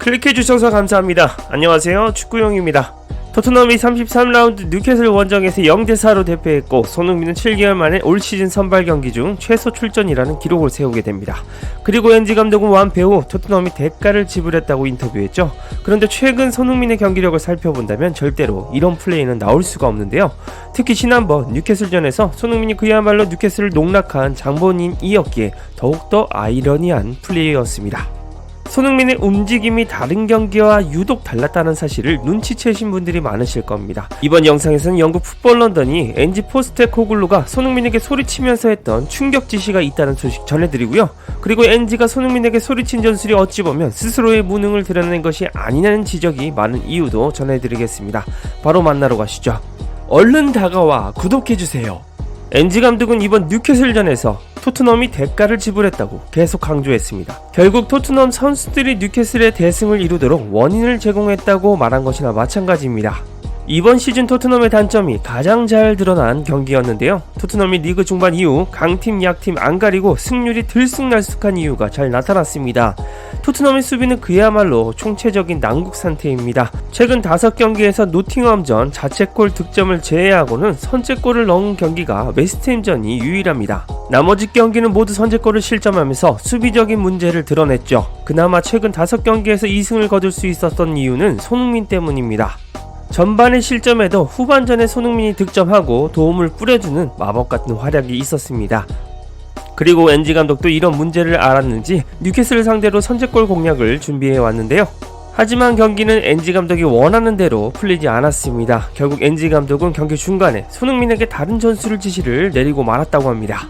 클릭해주셔서 감사합니다. 안녕하세요. 축구용입니다. 토트넘이 33라운드 뉴캐슬 원정에서 0대4로 대패했고 손흥민은 7개월 만에 올 시즌 선발 경기 중 최소 출전이라는 기록을 세우게 됩니다. 그리고 엔지 감독은 완패 후 토트넘이 대가를 지불했다고 인터뷰했죠. 그런데 최근 손흥민의 경기력을 살펴본다면 절대로 이런 플레이는 나올 수가 없는데요. 특히 지난번 뉴캐슬전에서 손흥민이 그야말로 뉴캐슬을 농락한 장본인이었기에 더욱더 아이러니한 플레이였습니다. 손흥민의 움직임이 다른 경기와 유독 달랐다는 사실을 눈치채신 분들이 많으실 겁니다. 이번 영상에서는 영국 풋볼 런던이 엔지 포스테코글루가 손흥민에게 소리치면서 했던 충격 지시가 있다는 소식 전해드리고요. 그리고 엔지가 손흥민에게 소리친 전술이 어찌 보면 스스로의 무능을 드러낸 것이 아니냐는 지적이 많은 이유도 전해드리겠습니다. 바로 만나러 가시죠. 얼른 다가와 구독해주세요. 엔지 감독은 이번 뉴캐슬전에서 토트넘이 대가를 지불했다고 계속 강조했습니다. 결국 토트넘 선수들이 뉴캐슬의 대승을 이루도록 원인을 제공했다고 말한 것이나 마찬가지입니다. 이번 시즌 토트넘의 단점이 가장 잘 드러난 경기였는데요. 토트넘이 리그 중반 이후 강팀 약팀 안 가리고 승률이 들쑥날쑥한 이유가 잘 나타났습니다. 토트넘의 수비는 그야말로 총체적인 난국 상태입니다. 최근 5경기에서 노팅엄전 자책골 득점을 제외하고는 선제골을 넣은 경기가 웨스트햄전이 유일합니다. 나머지 경기는 모두 선제골을 실점하면서 수비적인 문제를 드러냈죠. 그나마 최근 5경기에서 2승을 거둘 수 있었던 이유는 손흥민 때문입니다. 전반의 실점에도 후반전에 손흥민이 득점하고 도움을 뿌려주는 마법 같은 활약이 있었습니다. 그리고 엔지 감독도 이런 문제를 알았는지 뉴캐슬 상대로 선제골 공략을 준비해 왔는데요. 하지만 경기는 엔지 감독이 원하는 대로 풀리지 않았습니다. 결국 엔지 감독은 경기 중간에 손흥민에게 다른 전술을 지시를 내리고 말았다고 합니다.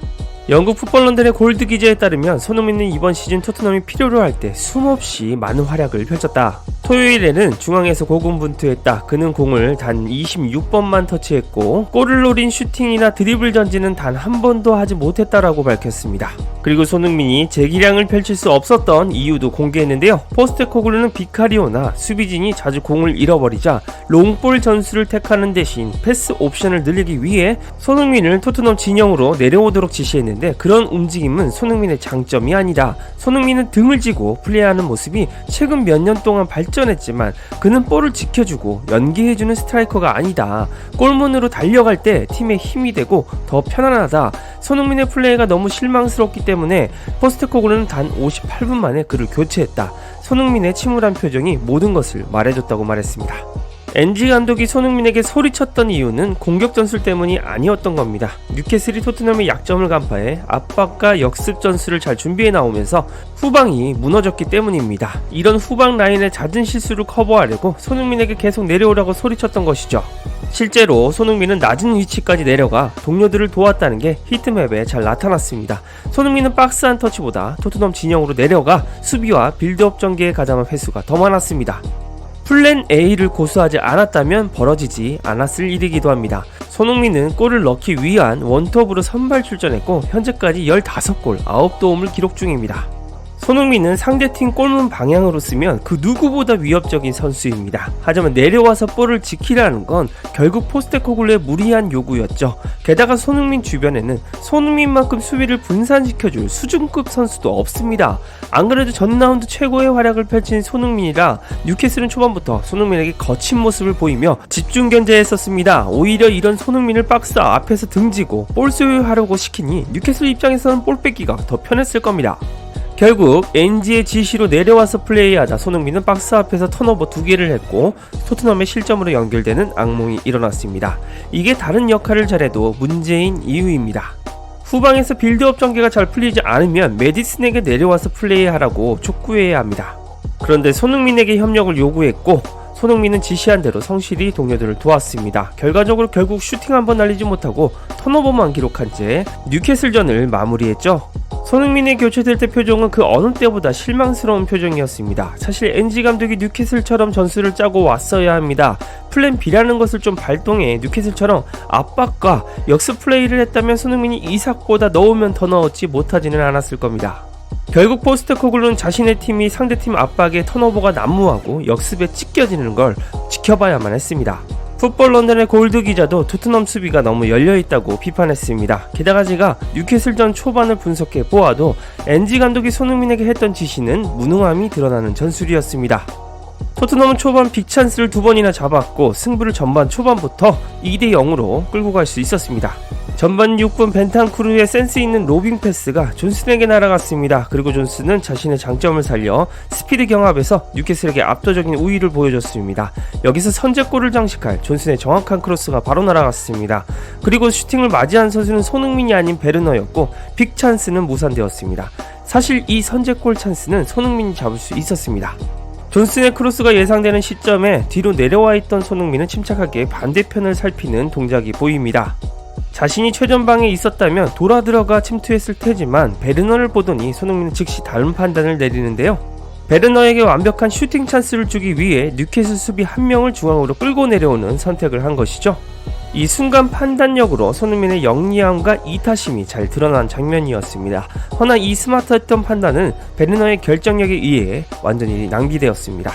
영국 풋볼 런던의 골드 기자에 따르면 손흥민은 이번 시즌 토트넘이 필요로 할 때 숨없이 많은 활약을 펼쳤다. 토요일에는 중앙에서 고군분투했다. 그는 공을 단 26번만 터치했고 골을 노린 슈팅이나 드리블 전진은 단 한 번도 하지 못했다라고 밝혔습니다. 그리고 손흥민이 재기량을 펼칠 수 없었던 이유도 공개했는데요. 포스테코글루는 비카리오나 수비진이 자주 공을 잃어버리자 롱볼 전술을 택하는 대신 패스 옵션을 늘리기 위해 손흥민을 토트넘 진영으로 내려오도록 지시했는데 그런 움직임은 손흥민의 장점이 아니다. 손흥민은 등을 지고 플레이하는 모습이 최근 몇 년 동안 발전 했지만 그는 볼을 지켜주고 연계해주는 스트라이커가 아니다. 골문으로 달려갈 때 팀에 힘이 되고 더 편안하다. 손흥민의 플레이가 너무 실망스럽기 때문에 포스트코글은 단 58분 만에 그를 교체했다. 손흥민의 침울한 표정이 모든 것을 말해줬다고 말했습니다. 엔지 감독이 손흥민에게 소리쳤던 이유는 공격 전술 때문이 아니었던 겁니다. 뉴캐슬이 토트넘의 약점을 간파해 압박과 역습 전술을 잘 준비해 나오면서 후방이 무너졌기 때문입니다. 이런 후방 라인의 잦은 실수를 커버하려고 손흥민에게 계속 내려오라고 소리쳤던 것이죠. 실제로 손흥민은 낮은 위치까지 내려가 동료들을 도왔다는 게 히트맵에 잘 나타났습니다. 손흥민은 박스 한 터치보다 토트넘 진영으로 내려가 수비와 빌드업 전개에 가담한 횟수가 더 많았습니다. 플랜 A를 고수하지 않았다면 벌어지지 않았을 일이기도 합니다. 손흥민은 골을 넣기 위한 원톱으로 선발 출전했고 현재까지 15골 9도움을 기록 중입니다. 손흥민은 상대팀 골문 방향으로 쓰면 그 누구보다 위협적인 선수입니다. 하지만 내려와서 볼을 지키라는 건 결국 포스테코글루의 무리한 요구였죠. 게다가 손흥민 주변에는 손흥민만큼 수비를 분산시켜줄 수준급 선수도 없습니다. 안 그래도 전 라운드 최고의 활약을 펼친 손흥민이라 뉴캐슬은 초반부터 손흥민에게 거친 모습을 보이며 집중 견제했었습니다. 오히려 이런 손흥민을 박스 앞에서 등지고 볼 소유하려고 시키니 뉴캐슬 입장에서는 볼 뺏기가 더 편했을 겁니다. 결국 NG의 지시로 내려와서 플레이하자 손흥민은 박스 앞에서 턴오버 두 개를 했고 토트넘의 실점으로 연결되는 악몽이 일어났습니다. 이게 다른 역할을 잘해도 문제인 이유입니다. 후방에서 빌드업 전개가 잘 풀리지 않으면 메디슨에게 내려와서 플레이하라고 촉구해야 합니다. 그런데 손흥민에게 협력을 요구했고 손흥민은 지시한 대로 성실히 동료들을 도왔습니다. 결과적으로 결국 슈팅 한 번 날리지 못하고 턴오버만 기록한 채 뉴캐슬전을 마무리했죠. 손흥민이 교체될 때 표정은 그 어느 때보다 실망스러운 표정이었습니다. 사실 엔지 감독이 뉴캐슬처럼 전술을 짜고 왔어야 합니다. 플랜 B라는 것을 좀 발동해 뉴캐슬처럼 압박과 역습 플레이를 했다면 손흥민이 이삭보다 넣으면 더 넣었지 못하지는 않았을 겁니다. 결국 포스트코글루는 자신의 팀이 상대팀 압박에 턴오버가 난무하고 역습에 찢겨지는 걸 지켜봐야만 했습니다. 풋볼 런던의 골드 기자도 토트넘 수비가 너무 열려있다고 비판했습니다. 게다가 제가 뉴캐슬전 초반을 분석해 보아도 엔지 감독이 손흥민에게 했던 지시는 무능함이 드러나는 전술이었습니다. 토트넘은 초반 빅찬스를 두 번이나 잡았고 승부를 전반 초반부터 2대 0으로 끌고 갈 수 있었습니다. 전반 6분 벤탄쿠르의 센스 있는 로빙 패스가 존슨에게 날아갔습니다. 그리고 존슨은 자신의 장점을 살려 스피드 경합에서 뉴캐슬에게 압도적인 우위를 보여줬습니다. 여기서 선제골을 장식할 존슨의 정확한 크로스가 바로 날아갔습니다. 그리고 슈팅을 맞이한 선수는 손흥민이 아닌 베르너였고 빅 찬스는 무산되었습니다. 사실 이 선제골 찬스는 손흥민이 잡을 수 있었습니다. 존슨의 크로스가 예상되는 시점에 뒤로 내려와 있던 손흥민은 침착하게 반대편을 살피는 동작이 보입니다. 자신이 최전방에 있었다면 돌아 들어가 침투했을 테지만 베르너를 보더니 손흥민은 즉시 다른 판단을 내리는데요. 베르너에게 완벽한 슈팅 찬스를 주기 위해 뉴캐슬 수비 한 명을 중앙으로 끌고 내려오는 선택을 한 것이죠. 이 순간 판단력으로 손흥민의 영리함과 이타심이 잘 드러난 장면이었습니다. 허나 이 스마트했던 판단은 베르너의 결정력에 의해 완전히 낭비되었습니다.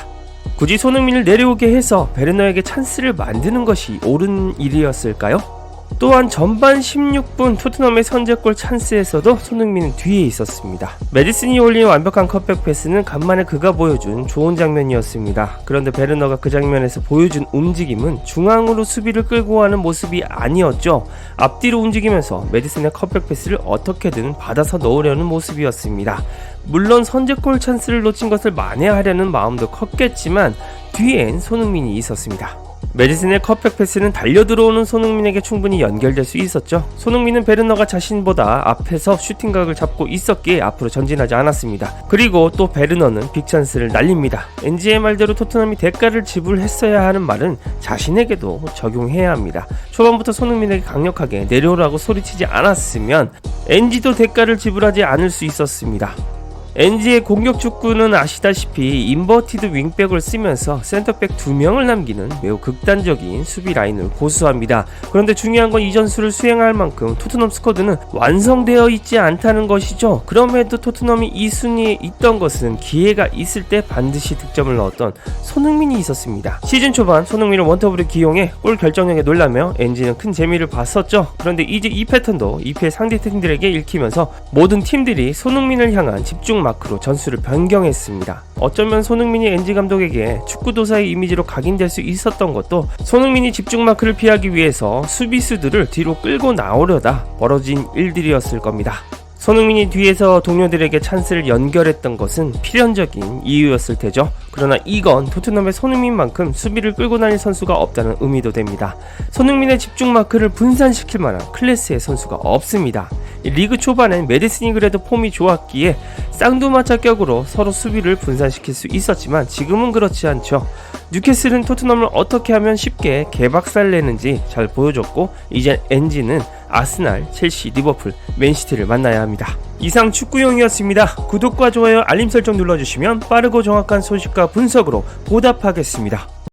굳이 손흥민을 내려오게 해서 베르너에게 찬스를 만드는 것이 옳은 일이었을까요? 또한 전반 16분 토트넘의 선제골 찬스에서도 손흥민은 뒤에 있었습니다. 메디슨이 올린 완벽한 컷백 패스는 간만에 그가 보여준 좋은 장면이었습니다. 그런데 베르너가 그 장면에서 보여준 움직임은 중앙으로 수비를 끌고 가는 모습이 아니었죠. 앞뒤로 움직이면서 메디슨의 컷백 패스를 어떻게든 받아서 넣으려는 모습이었습니다. 물론 선제골 찬스를 놓친 것을 만회하려는 마음도 컸겠지만 뒤엔 손흥민이 있었습니다. 메디슨의 컷백 패스는 달려 들어오는 손흥민에게 충분히 연결될 수 있었죠. 손흥민은 베르너가 자신보다 앞에서 슈팅각을 잡고 있었기에 앞으로 전진하지 않았습니다. 그리고 또 베르너는 빅찬스를 날립니다. 엔지의 말대로 토트넘이 대가를 지불했어야 하는 말은 자신에게도 적용해야 합니다. 초반부터 손흥민에게 강력하게 내려오라고 소리치지 않았으면 엔지도 대가를 지불하지 않을 수 있었습니다. NG의 공격 축구는 아시다시피 인버티드 윙백을 쓰면서 센터백 두 명을 남기는 매우 극단적인 수비 라인을 고수합니다. 그런데 중요한 건 이 전술을 수행할 만큼 토트넘 스쿼드는 완성되어 있지 않다는 것이죠. 그럼에도 토트넘이 이 순위에 있던 것은 기회가 있을 때 반드시 득점을 넣었던 손흥민이 있었습니다. 시즌 초반 손흥민을 원톱으로 기용해 골 결정력에 놀라며 NG는 큰 재미를 봤었죠. 그런데 이제 이 패턴도 EPL 상대 팀들에게 읽히면서 모든 팀들이 손흥민을 향한 집중 마크로 전술을 변경했습니다. 어쩌면 손흥민이 엔지 감독에게 축구 도사의 이미지로 각인될 수 있었던 것도 손흥민이 집중 마크를 피하기 위해서 수비수들을 뒤로 끌고 나오려다 벌어진 일들이었을 겁니다. 손흥민이 뒤에서 동료들에게 찬스를 연결했던 것은 필연적인 이유였을 테죠. 그러나 이건 토트넘의 손흥민만큼 수비를 끌고 다닐 선수가 없다는 의미도 됩니다. 손흥민의 집중 마크를 분산시킬 만한 클래스의 선수가 없습니다. 리그 초반엔 메디슨이 그래도 폼이 좋았기에 쌍두마차 격으로 서로 수비를 분산시킬 수 있었지만 지금은 그렇지 않죠. 뉴캐슬은 토트넘을 어떻게 하면 쉽게 개박살 내는지 잘 보여줬고 이제 엔지는 아스날, 첼시, 리버풀, 맨시티를 만나야 합니다. 이상 축구용이었습니다. 구독과 좋아요, 알림 설정 눌러주시면 빠르고 정확한 소식과 분석으로 보답하겠습니다.